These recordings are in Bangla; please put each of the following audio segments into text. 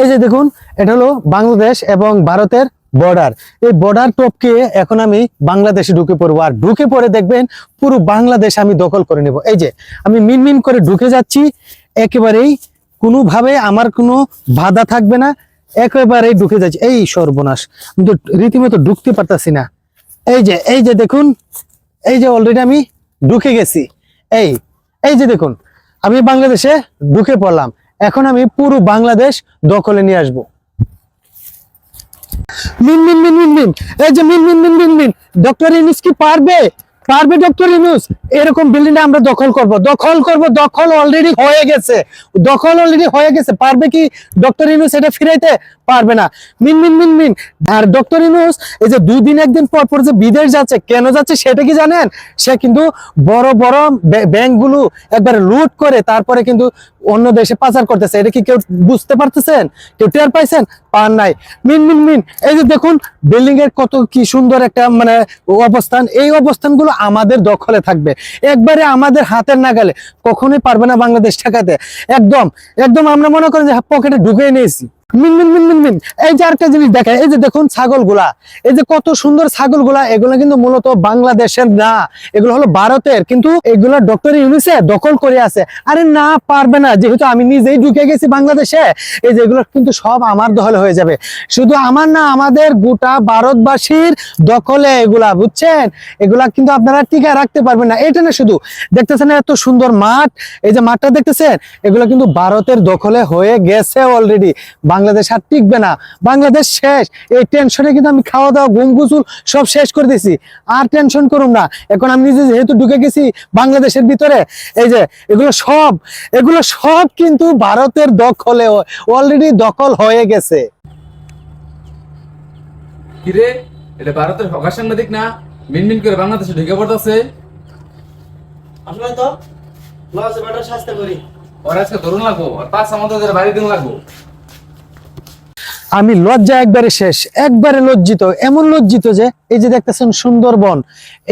এই যে দেখুন, এটা হলো বাংলাদেশ এবং ভারতের বর্ডার এই বর্ডার টপকে এখন আমি বাংলাদেশে ঢুকে পড়ব। আর ঢুকে পড়ে দেখবেন, পুরো বাংলাদেশ আমি দখল করে নেব। এই যে, আমি মিনমিন করে ঢুকে যাচ্ছি। একেবারেই কোনোভাবে আমার কোনো বাধা থাকবে না। একেবারেই ঢুকে যাচ্ছি। এই সর্বনাশ, আমি তো রীতিমতো ঢুকতে পারতাছি না। এই যে এই যে দেখুন, এই যে অলরেডি আমি ঢুকে গেছি। এই এই যে দেখুন, আমি বাংলাদেশে ঢুকে পড়লাম। এখন আমি পুরো বাংলাদেশ দখলে নিয়ে আসব। মিন মিন মিন মিন মিন এই যে মিন মিন মিন মিন মিন ডক্টর ইনুস কি পারবে? পারবে ডক্টর ইনুস এরকম বিল্ডিং আমরা দখল করব। দখল করব, দখল অলরেডি হয়ে গেছে। দখল অলরেডি হয়ে গেছে। পারবে কি ডক্টর ইনুস এটা ফিরাইতে? পারবে না। মিন মিন মিন মিন। আর ডক্টর ইনুস এই যে দুই দিন একদিন পর পর যে বিদেশ যাচ্ছে, কেন যাচ্ছে সেটা কি জানেন? সে কিন্তু বড় বড় ব্য- ব্যাংকগুলো একবার লুট করে তারপরে কিন্তু অন্য দেশে পাচার করতেছে। এটা কি কেউ বুঝতে পারতেছেন? কেউ টের পাইছেন? পান নাই। মিন মিন মিন। এই যে দেখুন, বিল্ডিং এর কত কি সুন্দর একটা মানে অবস্থান। এই অবস্থানগুলো আমাদের দখলে থাকবে। একবারে আমাদের হাতের নাগালে কখনোই পারবে না বাংলাদেশ ঠেকাতে। একদম একদম আমরা মনে করেন যে পকেটে ঢুকিয়ে নিয়েছি। মিন মিন মিন মিন মিন। এই যে আরেকটা জিনিস দেখে এই যে দেখুন ছাগলগুলা, এই যে কত সুন্দর ছাগলগুলা, এগুলো কিন্তু মূলত বাংলাদেশের না, এগুলো হলো ভারতের, কিন্তু এগুলো ডক্টর ইউনিসে দখল করে আছে। আরে না, পারবে না, যেহেতু আমি নিজেই ঢুকে গেছি বাংলাদেশে, এই যে এগুলো কিন্তু সব আমার দখলে হয়ে যাবে। শুধু আমার না, আমাদের গোটা ভারতবাসীর দখলে এগুলা, বুঝছেন? এগুলা কিন্তু আপনারা টিকা রাখতে পারবেন না। এটা না শুধু, দেখতেছেন এত সুন্দর মাঠ, এই যে মাঠটা দেখতেছেন? এগুলো কিন্তু ভারতের দখলে হয়ে গেছে অলরেডি বাংলাদেশ আর টিকবে না। বাংলাদেশ শেষ। এই টেনশনে কিন্তু আমি খাওয়া দাওয়া ঘুম গুসুল সব শেষ করে দিছি। আর টেনশন করুম না। এখন আমি নিজে যেহেতু ঢুকে গেছি বাংলাদেশের ভিতরে এই যে এগুলো সব এগুলো সব কিন্তু ভারতের দখলে অলরেডি দখল হয়ে গেছে। কিরে? এটা ভারতের হকার সাংবাদিক না? মিনমিন করে বাংলাদেশে ঢুকে পড়তেছে? আসলে তো লস বেটার শাস্তি করি। ওর আজকে ধরুন লাগবো আর পাঁচ আমাদের বাড়ি দিন লাগবো। আমি লজ্জা একবারে শেষ, একবারে লজ্জিত, এমন লজ্জিত যে এই যে দেখতেছেন সুন্দরবন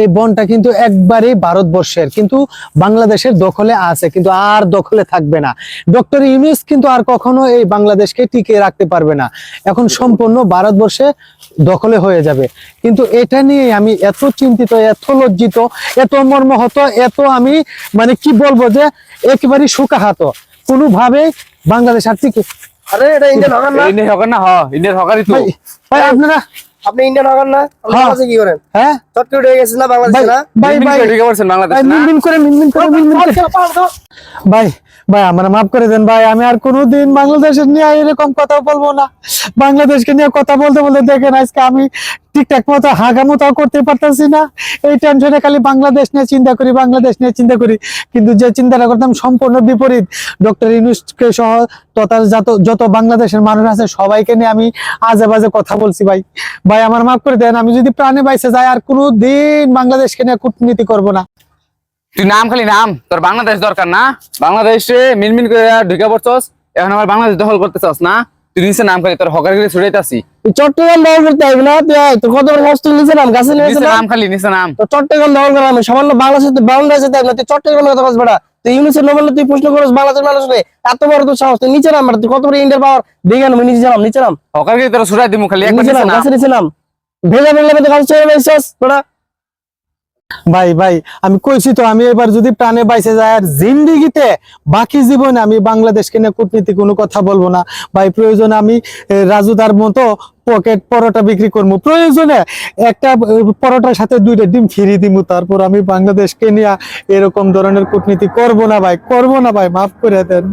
এই বনটা কিন্তু একবারে ভারতবর্ষের, কিন্তু বাংলাদেশের দখলে আছে, কিন্তু আর দখলে থাকবে না। ডক্টর ইউনুস কিন্তু আর কখনো এই বাংলাদেশকে টিকিয়ে রাখতে পারবে না। এখন সম্পূর্ণ ভারতবর্ষে দখলে হয়ে যাবে। কিন্তু এটা নিয়ে আমি এত চিন্তিত, এত লজ্জিত, এত মর্মহত, এত আমি মানে কি বলব যে একেবারে সুকাহাত কোনোভাবে বাংলাদেশ আর টিকে আরে এটা ইন্ডিয়ান হকার না? ইন্ডিয়ান হকার না হ ইন্ডিয়ান হকারই তো। ভাই আপনারা আপনি ইন্ডিয়ান হকার না? আপনি হ্যাঁ। কি করেন? হ্যাঁ। চট করে উঠে গেছেন না বাংলাদেশে ভাই না? ভাই ভাই। ঢুকে পড়ছেন বাংলাদেশ না? মিনমিন করে মিনমিন করে মিনমিন করে। ভাই ভাই আমার মাফ করে দেন ভাই। আমি আর কোনোদিন বাংলাদেশের নিয়ে এরকম কথা বলব না। বাংলাদেশকে নিয়ে কথা বলতে বলতে দেখেন আজকে আমি ঠিকঠাক মতো হাগামোতাও করতে পারতেছি না। এই টেনশনে খালি বাংলাদেশ নিয়ে চিন্তা করি বাংলাদেশ নিয়ে চিন্তা করি। কিন্তু যে চিন্তাটা করতাম সম্পূর্ণ বিপরীত। ডক্টর ইনুসকে সহ তথা যত যত বাংলাদেশের মানুষ আছে সবাইকে নিয়ে আমি আজে বাজে কথা বলছি ভাই। ভাই আমার মাফ করে দেন আমি যদি প্রাণে বাইসে যাই আর কোনো দিন বাংলাদেশকে নিয়ে কূটনীতি করব না। তুই নাম খালি নাম তোর বাংলাদেশ দরকার না। বাংলাদেশে মিনমিন করে ঢুকে পড়ছস এখন আমার বাংলাদেশ দখল করতে চাস না? তুই নিচে নাম খালি তোর হকার গিয়ে তুই চট্টগ্রাম দখল করতে আসবি না? তুই তোর কত বড় কষ্ট নিয়েছে নাম গাছে নিচে নাম। খালি নিচে নাম। তো চট্টগ্রাম দখল করা আমি সামান্য বাংলাদেশে বাংলাদেশে দেখ না তুই চট্টগ্রামের কথা বলছ বেটা। তুই ইউনিসের নোবেল তুই প্রশ্ন করিস বাংলাদেশের মানুষ রে এত বড় তোর সাহস নিচে নাম তুই কত বড় ইন্ডিয়ার পাওয়ার দেখে আমি নিচে নাম নিচে নাম। হকার গিয়ে তোর দিমু খালি একবার নিচে নিচে নাম নাম। নিচে নাম। ভেজা ভেজা ভেজা গাছ ছেড়ে বেসছস বেটা ভাই ভাই আমি কইছি তো আমি এবার যদি প্রাণে বাইসে যায় আর জিন্দিগিতে বাকি জীবনে আমি বাংলাদেশকে নিয়ে কূটনীতি কোনো কথা বলব না। ভাই প্রয়োজন আমি রাজুদার মতো পকেট পরোটা বিক্রি করব প্রয়োজনে একটা পরোটার সাথে দুইটা ডিম ফিরিয়ে দিব তারপর আমি বাংলাদেশকে নিয়ে এরকম ধরনের কূটনীতি করব না ভাই, করব না ভাই, মাফ করে দেন।